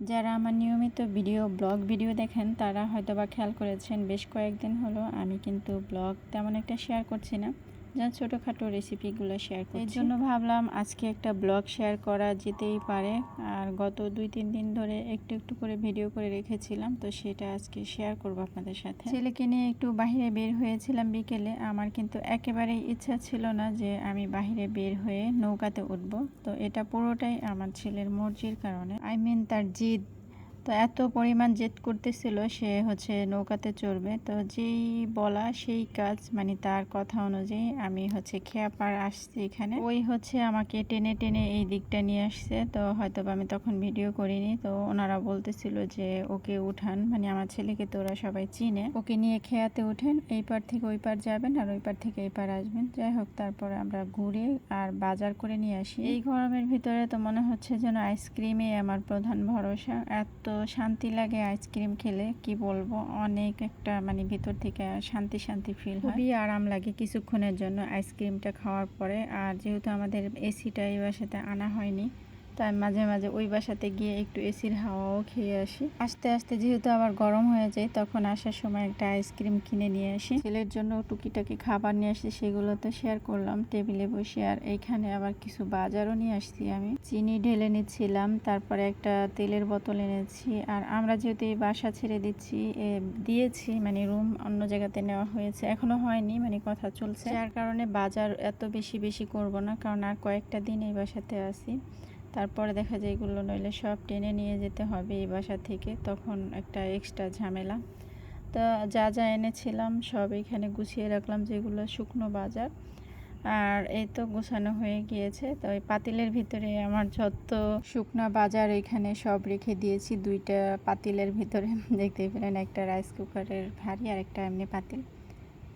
যারা আমার নিয়মিত ভিডিও, ব্লগ ভিডিও দেখেন, তারা হয়তো বা খেয়াল করেছেন, বেশ কয়েকদিন হলো আমি কিন্তু ব্লগ তেমন একটা শেয়ার করছি না। যা ছোটোখাটো রেসিপিগুলো শেয়ার করি এর জন্য ভাবলাম আজকে একটা ব্লগ শেয়ার করা যেতেই পারে। আর গত দুই, তিন দিন ধরে একটু একটু করে ভিডিও করে রেখেছিলাম, তো সেটা আজকে শেয়ার করব আপনাদের সাথে। ছেলেকে নিয়ে একটু বাইরে বের হয়েছিলাম বিকেলে। আমার কিন্তু একেবারেই ইচ্ছা ছিল না যে আমি বাইরে বের হয়ে নৌকাতে উঠবো। তো এটা পুরোটাই আমার ছেলের মর্জির কারণে। আই মিন তার জিদ। তো এত পরিমাণ জেদ করতেছিল, সে হচ্ছে নৌকাতে চড়বে। তো যেই বলা সেই কাজ মানে তার কথা অনুযায়ী আমি হচ্ছে খেয়াপাড় আসছি এখানে। ওই হচ্ছে আমাকে টেনে টেনে এই দিকটা নিয়ে আসছে। তো হয়তো আমি তখন ভিডিও করিনি। তো ওনারা বলতেছিল যে ওকে উঠান মানে আমার ছেলেকে তো ওরা সবাই চিনে। ওকে নিয়ে খেয়াতে উঠেন, এই পার থেকে ওই পার যাবেন আর ওই পার থেকে এই পার আসবেন। যাই হোক, তারপরে আমরা ঘুরে আর বাজার করে নিয়ে আসি। এই গরমের ভিতরে তো মনে হচ্ছে যেন আইসক্রিমে আমার প্রধান ভরসা। এত শান্তি লাগে আইসক্রিম খেলে, কি বলব? অনেক একটা মানে ভিতর থেকে শান্তি শান্তি ফিল হয়। খুবই আরাম লাগে কিছুক্ষণের জন্য আইসক্রিমটা খাওয়ার পরে। আর যেহেতু আমাদের এসিটা এই সাথে আনা হয়নি তাই মাঝে মাঝে ওই বাসাতে গিয়ে একটু এসির হাওয়াও খেয়ে আসি। আস্তে আস্তে যেহেতু আবার গরম হয়ে যায়, তখন আসার সময় একটা আইসক্রিম কিনে নিয়ে আসি। ছেলের জন্য টুকিটাকি খাবার নিয়ে আসি, সেগুলো তো শেয়ার করলাম। টেবিলে বসে আর এইখানে আবার কিছু বাজারও নিয়ে আসছি আমি। চিনি ঢেলে নিচ্ছিলাম, তারপরে একটা তেলের বোতল এনেছি। আর আমরা যেহেতু এই বাসা ছেড়ে দিচ্ছি দিয়েছি মানে রুম অন্য জায়গাতে নেওয়া হয়েছে, এখনও হয়নি মানে কথা চলছে। যার কারণে বাজার এত বেশি বেশি করব না, কারণ আর কয়েকটা দিন এই বাসাতে আছি। তারপরে দেখা যায় এগুলো নইলে সব টেনে নিয়ে যেতে হবে এই বাসা থেকে, তখন একটা এক্সট্রা ঝামেলা। তো যা যা এনেছিলাম সব এখানে গুছিয়ে রাখলাম যেগুলো শুকনো বাজার। আর এই তো গোছানো হয়ে গিয়েছে, তো ওই পাতিলের ভিতরে আমার যত শুকনা বাজার এখানে সব রেখে দিয়েছি, দুইটা পাতিলের ভিতরে। দেখতেই পেলেন একটা রাইস কুকারের ভারী আর একটা এমনি পাতিল।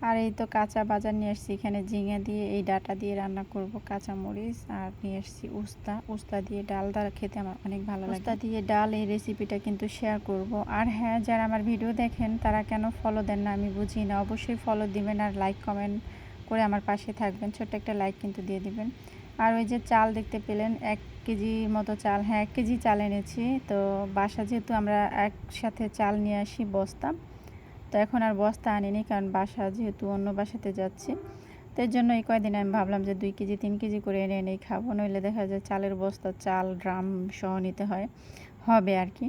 আর এই তো কাঁচা বাজার নিয়ে আসছি। এখানে ঝিঙে দিয়ে এই ডাটা দিয়ে রান্না করব কাঁচা মরিচ আর নিয়ে আসছি উস্তা। উস্তা দিয়ে ডাল দ্বারা খেতে আমার অনেক ভালো লাগে। উস্তা দিয়ে ডাল এই রেসিপিটা কিন্তু শেয়ার করব। আর হ্যাঁ যারা আমার ভিডিও দেখেন, তারা কেন ফলো দেন না আমি বুঝি না। অবশ্যই ফলো দিবেন আর লাইক কমেন্ট করে আমার পাশে থাকবেন। ছোট্ট একটা লাইক কিন্তু দিয়ে দিবেন। আর ওই যে চাল দেখতে পেলেন, এক কেজি মতো চাল। হ্যাঁ এক কেজি চাল এনেছি। তো বাসা যেহেতু আমরা একসাথে চাল নিয়ে আসি বস্তা তো এখন আর বস্তা আনিনি কারণ বাসা যেহেতু অন্য বাসাতে যাচ্ছি। তো এর জন্য এই কয়দিন আমি ভাবলাম যে দুই কেজি, তিন কেজি করে এনে এনেই খাব। নইলে দেখা যায় চালের বস্তা, চাল, ড্রাম সহ নিতে হয়। হবে আর কি।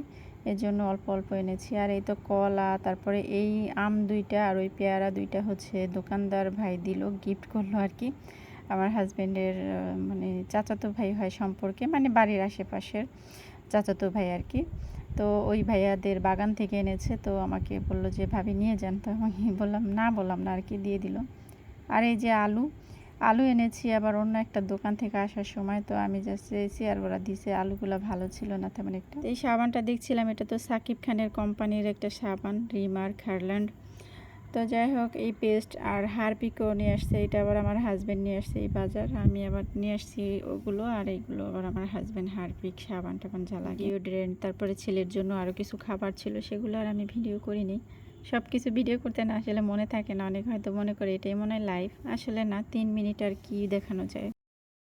এর জন্য অল্প অল্প এনেছি। আর এই তো কলা, তারপরে এই আম দুইটা আর ওই পেয়ারা দুইটা হচ্ছে দোকানদার ভাই দিল গিফট করল আর কি। আমার হাজব্যান্ডের মানে চাচাতো ভাই হয় সম্পর্কে মানে বাড়ির আশেপাশের চাচাতো ভাই আর কি। তো ওই ভাইয়াদের বাগান থেকে এনেছে, তো আমাকে বলল যে, ভাবি নিয়ে যান। তো আমি বললাম, না বললাম না, আর কি দিয়ে দিল? আর এই যে আলু আলু এনেছি আবার অন্য একটা দোকান থেকে আসার সময়, তো আমি জাস্ট আর ওরা দিছে আলুগুলো ভালো ছিল না তেমন একটা। এই সাবানটা দেখছিলাম, এটা তো সাকিব খানের কোম্পানির একটা সাবান, রিমার, খারল্যান্ড। তো যাই হোক, এই পেস্ট আর হারপিকও নিয়ে আসছে, এটা আবার আমার হাজব্যান্ড নিয়ে আসছে এই বাজার। আমি আবার নিয়ে আসছি ওগুলো, আর এইগুলো আবার আমার হাজব্যান্ড হারপিক, সাবান টাবান জ্বালা ডিওড্রেন্ট তারপরে ছেলের জন্য আরও কিছু খাবার ছিল, সেগুলো আর আমি ভিডিও করিনি। সব কিছু ভিডিও করতে না আসলে মনে থাকে না, অনেক হয়তো মনে করে এটাই মনে হয় লাইফ আসলে না, তিন মিনিট আর কি দেখানো যায়।